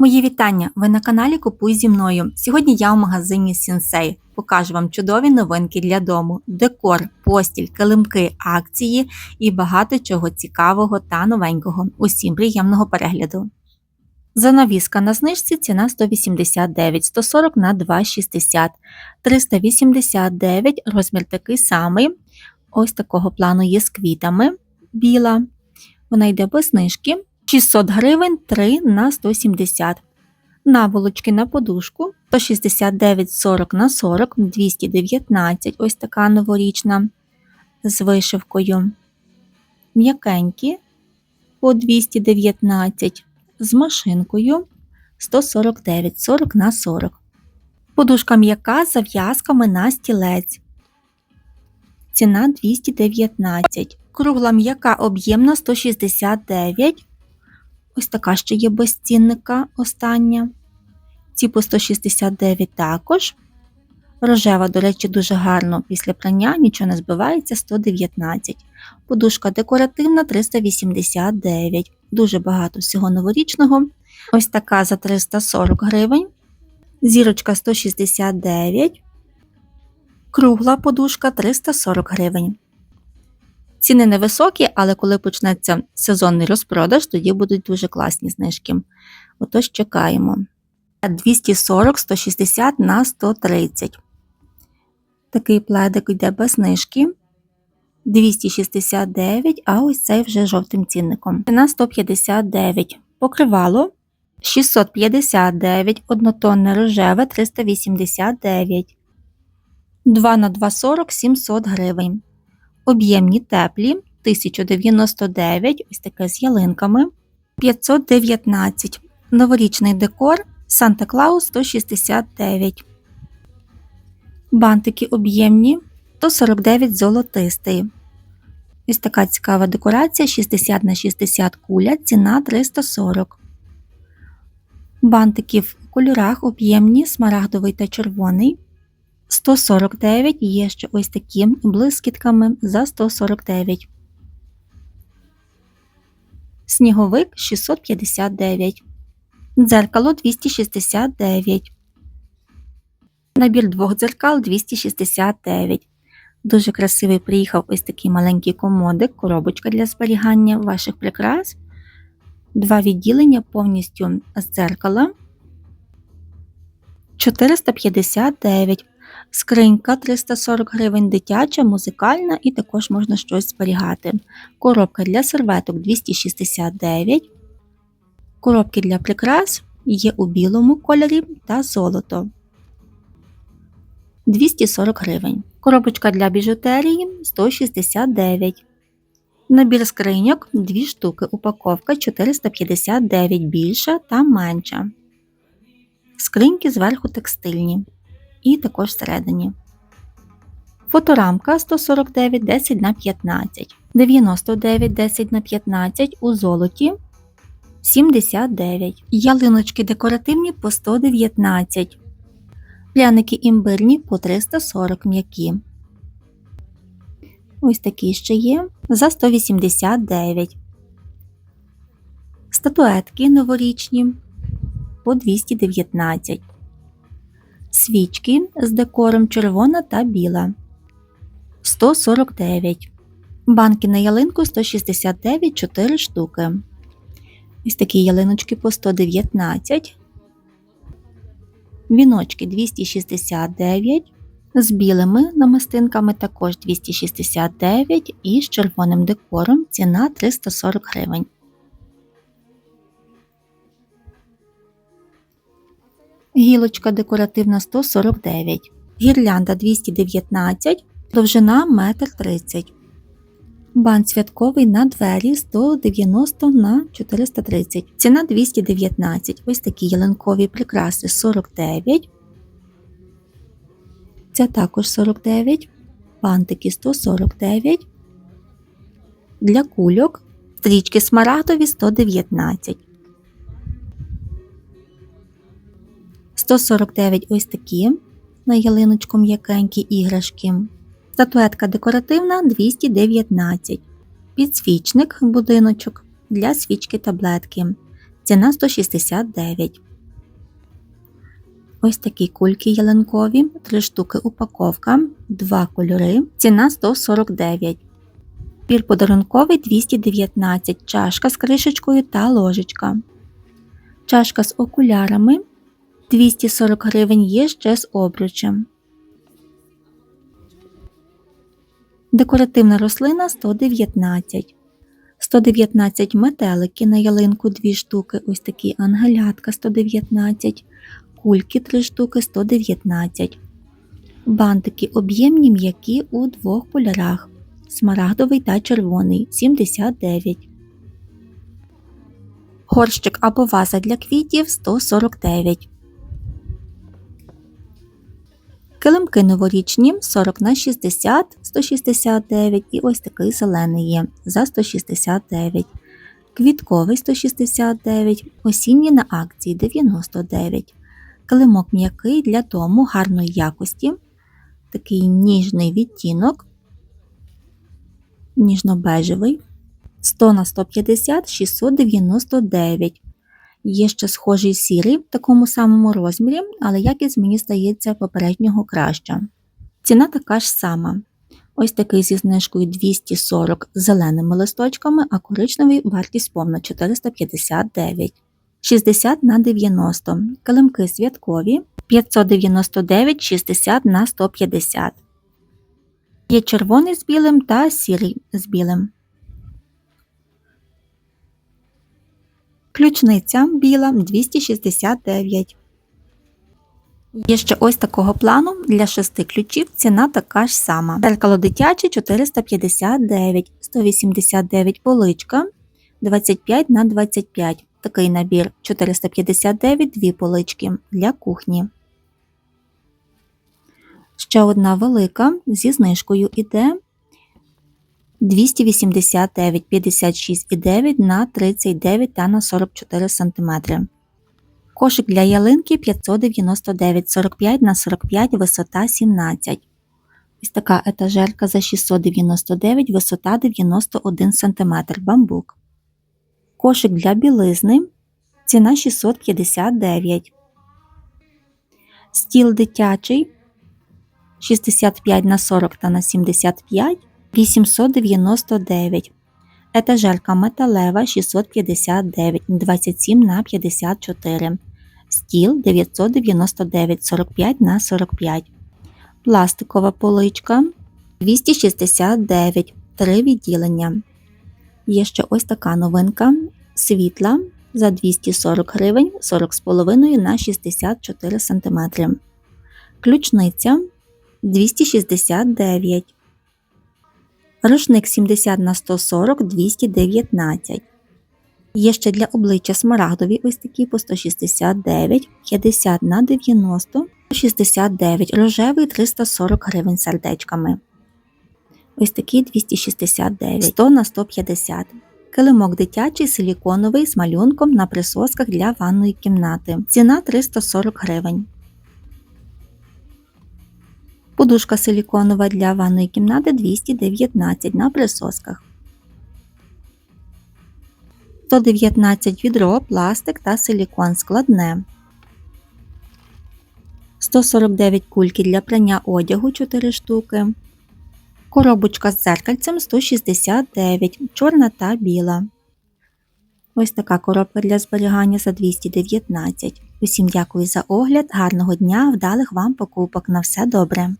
Мої вітання! Ви на каналі Купуй зі мною. Сьогодні я у магазині Сінсей. Покажу вам чудові новинки для дому, декор, постіль, килимки, акції і багато чого цікавого та новенького. Усім приємного перегляду. Занавіска на знижці ціна 189, 140 на 2,60, 389, розмір такий самий. Ось такого плану є з квітами, біла. Вона йде без знижки. 600 гривень 3 на 170. Наволочки на подушку 169,40 на 40, 219, ось така новорічна з вишивкою. М'якенькі по 219 з машинкою 149, 40 на 40. Подушка м'яка з зав'язками на стілець. Ціна 219. Кругла м'яка об'ємна 169. Ось така ще є без цінника остання. Ці по 169 також. Рожева, до речі, дуже гарно після прання, нічого не збивається 119. Подушка декоративна 389. Дуже багато всього новорічного. Ось така за 340 гривень. Зірочка 169. Кругла подушка 340 гривень. Ціни невисокі, але коли почнеться сезонний розпродаж, тоді будуть дуже класні знижки. Отож чекаємо. 240, 160 на 130. Такий пледик йде без знижки. 269, а ось цей вже жовтим цінником. Ціна 159. Покривало 659, однотонне рожеве 389. 2 на 240 700 гривень. Об'ємні теплі 1099, ось таке з ялинками. 519. Новорічний декор Санта Клаус 169. Бантики об'ємні 149 золотистий. Ось така цікава декорація 60 на 60 куля, ціна 340. Бантики в кольорах об'ємні, смарагдовий та червоний. 149 є ще ось такі блискітками за 149. Сніговик 659. Дзеркало 269. Набір двох дзеркал 269. Дуже красивий приїхав ось такий маленький комодик, коробочка для зберігання ваших прикрас. Два відділення повністю з дзеркала. 459. Скринька 340 гривень дитяча, музикальна і також можна щось зберігати. Коробка для серветок 269. Коробки для прикрас є у білому кольорі та золото 240 гривень. Коробочка для біжутерії 169. Набір скриньок 2 штуки. Упаковка 459 більша та менша. Скриньки зверху текстильні і також всередині. Фоторамка 149 10 на 15, 99 10 на 15 у золоті 79, ялиночки декоративні по 119, пряники імбирні по 340 м'які. Ось такі ще є за 189. Статуетки новорічні по 219 свічки з декором червона та біла 149. Банки на ялинку 169 4 штуки. Ось такі ялиночки по 119. Віночки 269. З білими намистинками також 269 і з червоним декором ціна 340 гривень. Гілочка декоративна 149, гірлянда 219, довжина 1,30 м. Бант святковий на двері 190 на 430, ціна 219. Ось такі ялинкові прикраси 49. Це також 49, бантики 149. Для кульок стрічки смарагдові 119. 149 ось такі на ялиночку м'якенькі іграшки. Статуетка декоративна 219. Підсвічник будиночок для свічки таблетки. Ціна 169. Ось такі кульки ялинкові, 3 штуки упаковка, 2 кольори, ціна 149. Пір подарунковий 219, чашка з кришечкою та ложечка. Чашка з окулярами 240 гривень є ще з обручем. Декоративна рослина 119. 119 метелики на ялинку 2 штуки, ось такі ангелятка 119, кульки 3 штуки 119. Бантики об'ємні м'які у двох кольорах смарагдовий та червоний 79. Горщик або ваза для квітів 149. Килимки новорічні 40 на 60 169 і ось такий зелений є за 169. Квітковий 169, осінній на акції 99. Килимок м'який для дому гарної якості. Такий ніжний відтінок ніжно-бежевий 100 на 150 699. Є ще схожий сірий в такому самому розмірі, але якість мені здається попереднього краща. Ціна така ж сама. Ось такий зі знижкою 240 з зеленими листочками, а коричневий вартість повна 459. 60 на 90. Килимки святкові 599 60 на 150. Є червоний з білим та сірий з білим. Ключниця біла 269. Є ще ось такого плану для шести ключів ціна така ж сама. Зеркало дитяче 459, 189 поличка 25 на 25. Такий набір 459 дві полички для кухні. Ще одна велика зі знижкою іде 289, 56,9 на 39 та на 44 см. Кошик для ялинки 599, 45 на 45, висота 17. Ось така етажерка за 699, висота 91 см. Бамбук. Кошик для білизни. Ціна 659. Стіл дитячий 65 на 40 та на 75 899. Етажерка металева 659 27 на 54. Стіл 999 45 на 45. Пластикова поличка 269 3 відділення. Є ще ось така новинка світла за 240 гривень 40,5 на 64 см. Ключниця 269. Рушник 70 на 140 219. Є ще для обличчя смарагдові ось такі по 169, 50 на 90, 69, рожевий 340 гривень сердечками. Ось такі 269, 100 на 150. Килимок дитячий силіконовий з малюнком на присосках для ванної кімнати. Ціна 340 гривень. Подушка силіконова для ванної кімнати 219 на присосках. 119 відро, пластик та силікон складне. 149 кульки для прання одягу 4 штуки. Коробочка з дзеркальцем 169, чорна та біла. Ось така коробка для зберігання за 219. Усім дякую за огляд, гарного дня, вдалих вам покупок. На все добре!